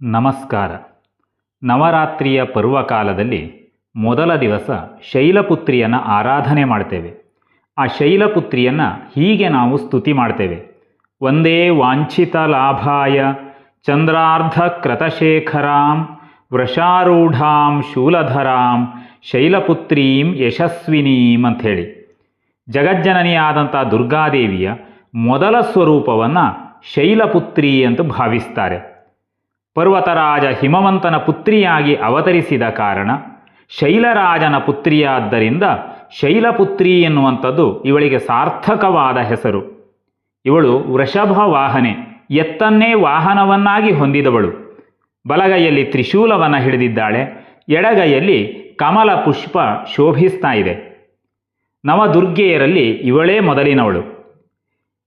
ನಮಸ್ಕಾರ. ನವರಾತ್ರಿಯ ಪರ್ವಕಾಲದಲ್ಲಿ ಮೊದಲ ದಿವಸ ಶೈಲಪುತ್ರಿಯನ್ನು ಆರಾಧನೆ ಮಾಡ್ತೇವೆ. ಆ ಶೈಲಪುತ್ರಿಯನ್ನು ಹೀಗೆ ನಾವು ಸ್ತುತಿ ಮಾಡ್ತೇವೆ. ಒಂದೇ ವಾಂಛಿತ ಲಾಭಾಯ ಚಂದ್ರಾರ್ಧ ಕ್ರತಶೇಖರಾಂ ವೃಷಾರೂಢಾಂ ಶೂಲಧರಾಂ ಶೈಲಪುತ್ರೀಂ ಯಶಸ್ವಿನೀಂ ಅಂಥೇಳಿ. ಜಗಜ್ಜನನಿಯಾದಂಥ ದುರ್ಗಾದೇವಿಯ ಮೊದಲ ಸ್ವರೂಪವನ್ನು ಶೈಲಪುತ್ರಿ ಅಂತ ಭಾವಿಸ್ತಾರೆ. ಪರ್ವತರಾಜ ಹಿಮವಂತನ ಪುತ್ರಿಯಾಗಿ ಅವತರಿಸಿದ ಕಾರಣ ಶೈಲರಾಜನ ಪುತ್ರಿಯಾದ್ದರಿಂದ ಶೈಲಪುತ್ರಿ ಎನ್ನುವಂಥದ್ದು ಇವಳಿಗೆ ಸಾರ್ಥಕವಾದ ಹೆಸರು. ಇವಳು ವೃಷಭ ವಾಹನೆ, ಎತ್ತನ್ನೇ ವಾಹನವನ್ನಾಗಿ ಹೊಂದಿದವಳು. ಬಲಗೈಯಲ್ಲಿ ತ್ರಿಶೂಲವನ್ನು ಹಿಡಿದಿದ್ದಾಳೆ, ಎಡಗೈಯಲ್ಲಿ ಕಮಲ ಪುಷ್ಪ ಶೋಭಿಸ್ತಾ ಇದೆ. ನವದುರ್ಗೆಯರಲ್ಲಿ ಇವಳೇ ಮೊದಲಿನವಳು.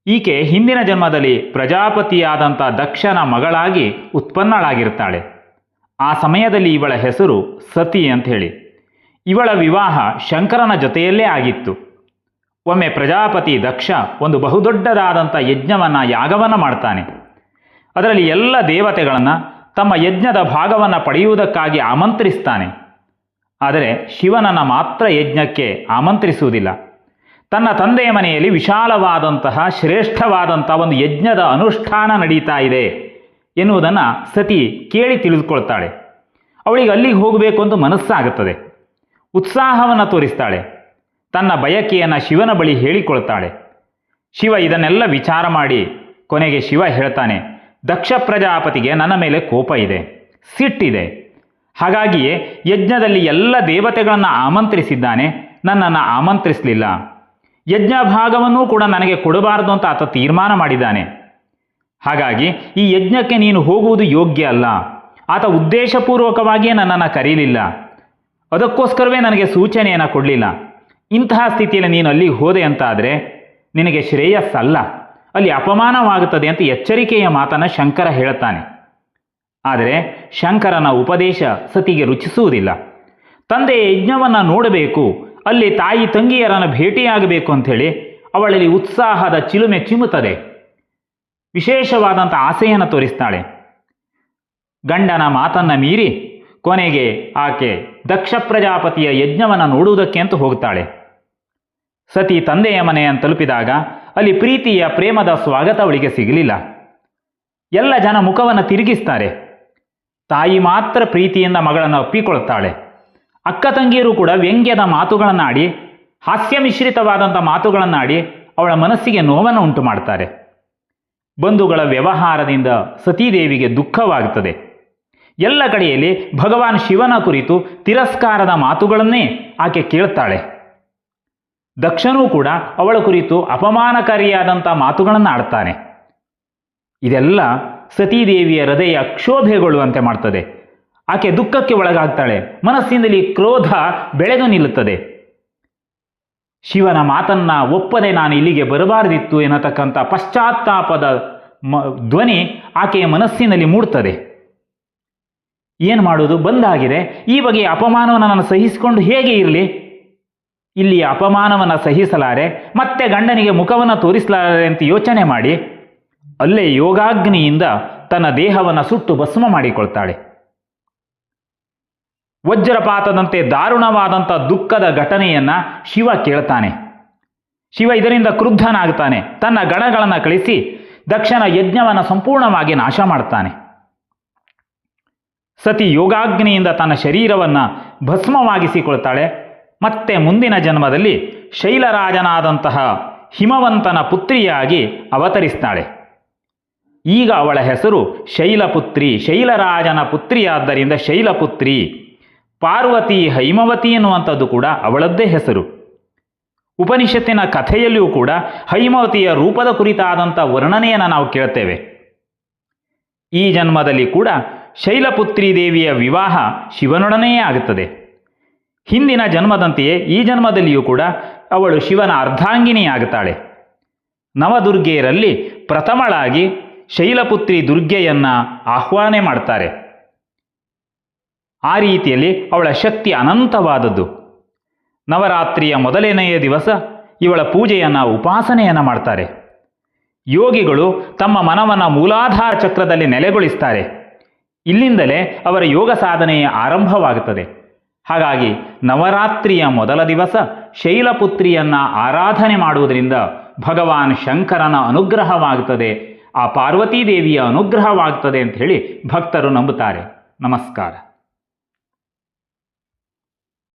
ಈಕೆ ಹಿಂದಿನ ಜನ್ಮದಲ್ಲಿ ಪ್ರಜಾಪತಿಯಾದಂಥ ದಕ್ಷನ ಮಗಳಾಗಿ ಉತ್ಪನ್ನಳಾಗಿರ್ತಾಳೆ. ಆ ಸಮಯದಲ್ಲಿ ಇವಳ ಹೆಸರು ಸತಿ ಅಂತ ಹೇಳಿ ಇವಳ ವಿವಾಹ ಶಂಕರನ ಜೊತೆಯಲ್ಲೇ ಆಗಿತ್ತು. ಒಮ್ಮೆ ಪ್ರಜಾಪತಿ ದಕ್ಷ ಒಂದು ಬಹುದೊಡ್ಡದಾದಂಥ ಯಜ್ಞವನ್ನು ಯಾಗವನ್ನು ಮಾಡ್ತಾನೆ. ಅದರಲ್ಲಿ ಎಲ್ಲ ದೇವತೆಗಳನ್ನು ತಮ್ಮ ಯಜ್ಞದ ಭಾಗವನ್ನು ಪಡೆಯುವುದಕ್ಕಾಗಿ ಆಮಂತ್ರಿಸ್ತಾನೆ. ಆದರೆ ಶಿವನನ್ನು ಮಾತ್ರ ಯಜ್ಞಕ್ಕೆ ಆಮಂತ್ರಿಸುವುದಿಲ್ಲ. ತನ್ನ ತಂದೆಯ ಮನೆಯಲ್ಲಿ ವಿಶಾಲವಾದಂತಹ ಶ್ರೇಷ್ಠವಾದಂಥ ಒಂದು ಯಜ್ಞದ ಅನುಷ್ಠಾನ ನಡೀತಾ ಇದೆ ಎನ್ನುವುದನ್ನು ಸತಿ ಕೇಳಿ ತಿಳಿದುಕೊಳ್ತಾಳೆ. ಅವಳಿಗೆ ಅಲ್ಲಿಗೆ ಹೋಗಬೇಕು ಅಂತ ಮನಸ್ಸಾಗುತ್ತದೆ. ಉತ್ಸಾಹವನ್ನು ತೋರಿಸ್ತಾಳೆ. ತನ್ನ ಬಯಕೆಯನ್ನು ಶಿವನ ಬಳಿ ಹೇಳಿಕೊಳ್ತಾಳೆ. ಶಿವ ಇದನ್ನೆಲ್ಲ ವಿಚಾರ ಮಾಡಿ ಕೊನೆಗೆ ಶಿವ ಹೇಳ್ತಾನೆ, ದಕ್ಷ ಪ್ರಜಾಪತಿಗೆ ನನ್ನ ಮೇಲೆ ಕೋಪ ಇದೆ ಸಿಟ್ಟಿದೆ ಹಾಗಾಗಿಯೇ ಯಜ್ಞದಲ್ಲಿ ಎಲ್ಲ ದೇವತೆಗಳನ್ನು ಆಮಂತ್ರಿಸಿದ್ದಾನೆ, ನನ್ನನ್ನು ಆಮಂತ್ರಿಸಲಿಲ್ಲ. ಯಜ್ಞ ಭಾಗವನ್ನೂ ಕೂಡ ನನಗೆ ಕೊಡಬಾರದು ಅಂತ ಆತ ತೀರ್ಮಾನ ಮಾಡಿದ್ದಾನೆ. ಹಾಗಾಗಿ ಈ ಯಜ್ಞಕ್ಕೆ ನೀನು ಹೋಗುವುದು ಯೋಗ್ಯ ಅಲ್ಲ. ಆತ ಉದ್ದೇಶಪೂರ್ವಕವಾಗಿಯೇ ನನ್ನನ್ನು ಕರೀಲಿಲ್ಲ. ಅದಕ್ಕೋಸ್ಕರವೇ ನನಗೆ ಸೂಚನೆಯನ್ನು ಕೊಡಲಿಲ್ಲ. ಇಂತಹ ಸ್ಥಿತಿಯಲ್ಲಿ ನೀನು ಅಲ್ಲಿಗೆ ಹೋದೆ ಅಂತಾದರೆ ನಿನಗೆ ಶ್ರೇಯಸ್ಸಲ್ಲ. ಅಲ್ಲಿ ಅಪಮಾನವಾಗುತ್ತದೆ ಅಂತ ಎಚ್ಚರಿಕೆಯ ಮಾತನ್ನು ಶಂಕರ ಹೇಳುತ್ತಾನೆ. ಆದರೆ ಶಂಕರನ ಉಪದೇಶ ಸತಿಗೆ ರುಚಿಸುವುದಿಲ್ಲ. ತಂದೆಯ ಯಜ್ಞವನ್ನು ನೋಡಬೇಕು ಅಲ್ಲಿ ತಾಯಿ ತಂಗಿಯರನ್ನು ಭೇಟಿಯಾಗಬೇಕು ಅಂಥೇಳಿ ಅವಳಲ್ಲಿ ಉತ್ಸಾಹದ ಚಿಲುಮೆ ಚಿಮ್ಮುತ್ತದೆ ವಿಶೇಷವಾದಂಥ ಆಸೆಯನ್ನು ತೋರಿಸ್ತಾಳೆ. ಗಂಡನ ಮಾತನ್ನು ಮೀರಿ ಕೊನೆಗೆ ಆಕೆ ದಕ್ಷ ಪ್ರಜಾಪತಿಯ ಯಜ್ಞವನ್ನು ನೋಡುವುದಕ್ಕೆ ಅಂತ ಹೋಗ್ತಾಳೆ. ಸತಿ ತಂದೆಯ ಮನೆಯನ್ನು ತಲುಪಿದಾಗ ಅಲ್ಲಿ ಪ್ರೀತಿಯ ಪ್ರೇಮದ ಸ್ವಾಗತ ಅವಳಿಗೆ ಸಿಗಲಿಲ್ಲ. ಎಲ್ಲ ಜನ ಮುಖವನ್ನು ತಿರುಗಿಸ್ತಾರೆ. ತಾಯಿ ಮಾತ್ರ ಪ್ರೀತಿಯಿಂದ ಮಗಳನ್ನು ಒಪ್ಪಿಕೊಳ್ತಾಳೆ ಅಕ್ಕ ತಂಗಿಯರು ಕೂಡ ವ್ಯಂಗ್ಯದ ಮಾತುಗಳನ್ನಾಡಿ, ಹಾಸ್ಯ ಮಿಶ್ರಿತವಾದಂಥ ಮಾತುಗಳನ್ನಾಡಿ ಅವಳ ಮನಸ್ಸಿಗೆ ನೋವನ್ನು ಉಂಟು ಮಾಡ್ತಾರೆ. ಬಂಧುಗಳ ವ್ಯವಹಾರದಿಂದ ಸತೀದೇವಿಗೆ ದುಃಖವಾಗುತ್ತದೆ ಎಲ್ಲ ಕಡೆಯಲ್ಲಿ ಭಗವಾನ್ ಶಿವನ ಕುರಿತು ತಿರಸ್ಕಾರದ ಮಾತುಗಳನ್ನೇ ಆಕೆ ಕೇಳ್ತಾಳೆ. ದಕ್ಷನೂ ಕೂಡ ಅವಳ ಕುರಿತು ಅಪಮಾನಕಾರಿಯಾದಂಥ ಮಾತುಗಳನ್ನು ಆಡ್ತಾನೆ ಇದೆಲ್ಲ ಸತೀದೇವಿಯ ಹೃದಯ ಕ್ಷೋಭೆಗೊಳ್ಳುವಂತೆ ಮಾಡ್ತದೆ. ಆಕೆ ದುಃಖಕ್ಕೆ ಒಳಗಾಗ್ತಾಳೆ. ಮನಸ್ಸಿನಲ್ಲಿ ಕ್ರೋಧ ಬೆಳೆದು ನಿಲ್ಲುತ್ತದೆ. ಶಿವನ ಮಾತನ್ನ ಒಪ್ಪದೆ ನಾನು ಇಲ್ಲಿಗೆ ಬರಬಾರದಿತ್ತು ಎನ್ನತಕ್ಕಂಥ ಪಶ್ಚಾತ್ತಾಪದ ಮ, ಧ್ವನಿ ಆಕೆಯ ಮನಸ್ಸಿನಲ್ಲಿ ಮೂಡ್ತದೆ ಏನು ಮಾಡೋದು ಬಂದಾಗಿದೆ. ಈ ಬಗೆಯ ಅಪಮಾನವನ್ನು ನಾನು ಸಹಿಸಿಕೊಂಡು ಹೇಗೆ ಇರಲಿ? ಇಲ್ಲಿ ಅಪಮಾನವನ್ನು ಸಹಿಸಲಾರೆ, ಮತ್ತೆ ಗಂಡನಿಗೆ ಮುಖವನ್ನು ತೋರಿಸಲಾರೆ ಅಂತ ಯೋಚನೆ ಮಾಡಿ. ಅಲ್ಲೇ ಯೋಗಾಗ್ನಿಯಿಂದ ತನ್ನ ದೇಹವನ್ನು ಸುಟ್ಟು ಭಸ್ಮ ಮಾಡಿಕೊಳ್ತಾಳೆ. ವಜ್ರಪಾತದಂತೆ ದಾರುಣವಾದಂಥ ದುಃಖದ ಘಟನೆಯನ್ನು ಶಿವ ಕೇಳ್ತಾನೆ. ಶಿವ ಇದರಿಂದ ಕ್ರುದ್ಧನಾಗ್ತಾನೆ. ತನ್ನ ಗಣಗಳನ್ನು ಕಳಿಸಿ ದಕ್ಷನ ಯಜ್ಞವನ್ನು ಸಂಪೂರ್ಣವಾಗಿ ನಾಶ ಮಾಡ್ತಾನೆ. ಸತಿ ಯೋಗಾಗ್ನಿಯಿಂದ ತನ್ನ ಶರೀರವನ್ನು ಭಸ್ಮವಾಗಿಸಿಕೊಳ್ತಾಳೆ. ಮತ್ತೆ ಮುಂದಿನ ಜನ್ಮದಲ್ಲಿ ಶೈಲರಾಜನಾದಂತಹ ಹಿಮವಂತನ ಪುತ್ರಿಯಾಗಿ ಅವತರಿಸ್ತಾಳೆ. ಈಗ ಅವಳ ಹೆಸರು ಶೈಲಪುತ್ರಿ. ಶೈಲರಾಜನ ಪುತ್ರಿಯಾದ್ದರಿಂದ ಶೈಲಪುತ್ರಿ. ಪಾರ್ವತಿ ಹೈಮವತಿ ಎನ್ನುವಂಥದ್ದು ಕೂಡ ಅವಳದ್ದೇ ಹೆಸರು. ಉಪನಿಷತ್ತಿನ ಕಥೆಯಲ್ಲಿಯೂ ಕೂಡ ಹೈಮವತಿಯ ರೂಪದ ಕುರಿತಾದಂಥ ವರ್ಣನೆಯನ್ನು ನಾವು ಕೇಳ್ತೇವೆ. ಈ ಜನ್ಮದಲ್ಲಿ ಕೂಡ ಶೈಲಪುತ್ರಿ ದೇವಿಯ ವಿವಾಹ ಶಿವನೊಡನೆಯೇ ಆಗುತ್ತದೆ. ಹಿಂದಿನ ಜನ್ಮದಂತೆಯೇ ಈ ಜನ್ಮದಲ್ಲಿಯೂ ಕೂಡ ಅವಳು ಶಿವನ ಅರ್ಧಾಂಗಿನಿಯಾಗುತ್ತಾಳೆ ನವದುರ್ಗೆಯರಲ್ಲಿ ಪ್ರಥಮಳಾಗಿ ಶೈಲಪುತ್ರಿ ದುರ್ಗೆಯನ್ನು ಆಹ್ವಾನೆ ಮಾಡ್ತಾರೆ. ಆ ರೀತಿಯಲ್ಲಿ ಅವಳ ಶಕ್ತಿ ಅನಂತವಾದದ್ದು. ನವರಾತ್ರಿಯ ಮೊದಲನೆಯ ದಿವಸ ಇವಳ ಪೂಜೆಯನ್ನು ಉಪಾಸನೆಯನ್ನು ಮಾಡ್ತಾರೆ. ಯೋಗಿಗಳು ತಮ್ಮ ಮನವನ್ನು ಮೂಲಾಧಾರ ಚಕ್ರದಲ್ಲಿ ನೆಲೆಗೊಳಿಸ್ತಾರೆ. ಇಲ್ಲಿಂದಲೇ ಅವರ ಯೋಗ ಸಾಧನೆಯ ಆರಂಭವಾಗುತ್ತದೆ. ಹಾಗಾಗಿ ನವರಾತ್ರಿಯ ಮೊದಲ ದಿವಸ ಶೈಲಪುತ್ರಿಯನ್ನು ಆರಾಧನೆ ಮಾಡುವುದರಿಂದ ಭಗವಾನ್ ಶಂಕರನ ಅನುಗ್ರಹವಾಗುತ್ತದೆ. ಆ ಪಾರ್ವತೀ ದೇವಿಯ ಅನುಗ್ರಹವಾಗುತ್ತದೆ ಅಂತ ಹೇಳಿ ಭಕ್ತರು ನಂಬುತ್ತಾರೆ. ನಮಸ್ಕಾರ.